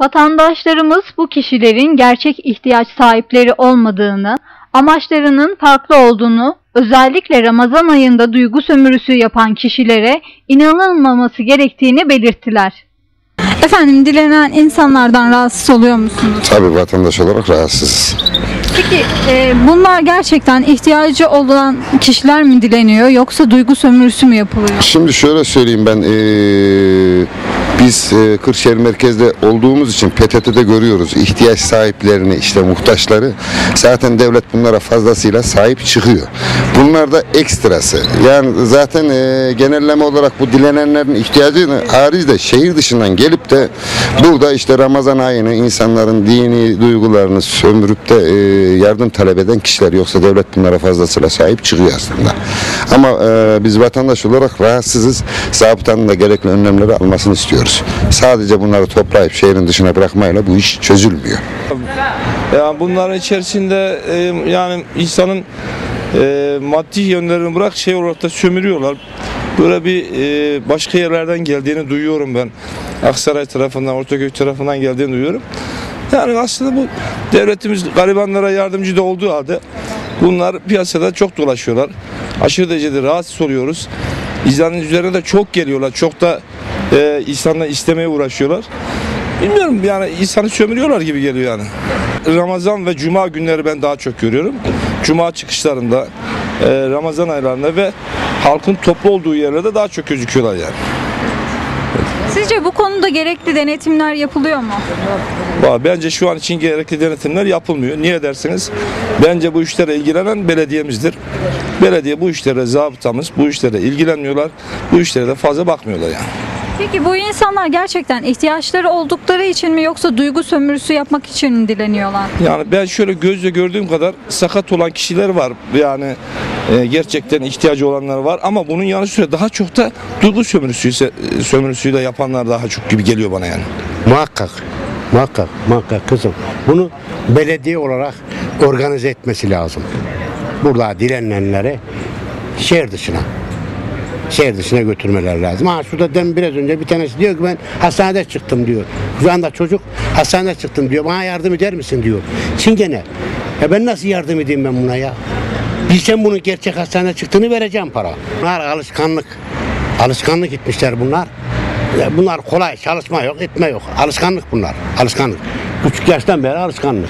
Vatandaşlarımız bu kişilerin gerçek ihtiyaç sahipleri olmadığını, amaçlarının farklı olduğunu, özellikle Ramazan ayında duygu sömürüsü yapan kişilere inanılmaması gerektiğini belirttiler. Efendim dilenen insanlardan rahatsız oluyor musunuz? Tabii vatandaş olarak rahatsızız. Peki e, bunlar gerçekten ihtiyacı olan kişiler mi dileniyor yoksa duygu sömürüsü mü yapılıyor? Şimdi şöyle söyleyeyim ben eee, biz eee, Kırşehir merkezde olduğumuz için PTT'de görüyoruz ihtiyaç sahiplerini işte muhtaçları zaten devlet bunlara fazlasıyla sahip çıkıyor. Bunlar da ekstrası. Yani zaten eee, genelleme olarak bu dilenenlerin ihtiyacını hariç de şehir dışından gelip de burada işte Ramazan ayını insanların dini duygularını sömürüp de eee, yardım talep eden kişiler yoksa devlet bunlara fazlasıyla sahip çıkıyor aslında. Ama eee, biz vatandaş olarak rahatsızız. Zabıtanın da gerekli önlemleri almasını istiyoruz. Sadece bunları toplayıp şehrin dışına bırakmayla bu iş çözülmüyor. Yani bunların içerisinde e, yani insanın e, maddi yönlerini bırak şey olarak da sömürüyorlar. Böyle bir e, başka yerlerden geldiğini duyuyorum ben. Aksaray tarafından, Ortaköy tarafından geldiğini duyuyorum. Yani aslında bu devletimiz garibanlara yardımcı da olduğu halde bunlar piyasada çok dolaşıyorlar. Aşırı derecede rahatsız oluyoruz. İnsanın üzerine de çok geliyorlar. Çok da e, insanla istemeye uğraşıyorlar. Bilmiyorum yani insanı sömürüyorlar gibi geliyor yani. Ramazan ve Cuma günleri ben daha çok görüyorum. Cuma çıkışlarında, e, Ramazan aylarında ve halkın toplu olduğu yerlerde daha çok gözüküyorlar yani. Sizce bu konuda gerekli denetimler yapılıyor mu? Bence şu an için gerekli denetimler yapılmıyor. Niye dersiniz? Bence bu işlere ilgilenen belediyemizdir. Belediye bu işlere zabıtamız bu işlere ilgilenmiyorlar. Bu işlere de fazla bakmıyorlar yani. Peki bu insanlar gerçekten ihtiyaçları oldukları için mi yoksa duygu sömürüsü yapmak için mi dileniyorlar? Yani ben şöyle gözle gördüğüm kadar sakat olan kişiler var. Yani e, gerçekten ihtiyacı olanlar var ama bunun yanı sıra daha çok da duygu sömürüsü ise sömürüsüyle yapanlar daha çok gibi geliyor bana yani. Muhakkak, muhakkak, muhakkak kızım. Bunu belediye olarak organize etmesi lazım. Burada dilenenleri şehir dışına, şehir dışına götürmeler lazım. Ha şurada dem biraz önce bir tanesi diyor ki ben hastanede çıktım diyor. Şu anda çocuk hastanede çıktım diyor. Bana yardım eder misin diyor. Çingene. Ya ben nasıl yardım edeyim ben buna ya? Bilsem bunun gerçek hastanede çıktığını vereceğim para. Bunlar alışkanlık. Alışkanlık etmişler bunlar. Bunlar kolay çalışma yok, etme yok. Alışkanlık bunlar. Alışkanlık. Küçük yaştan beri alışkanlık.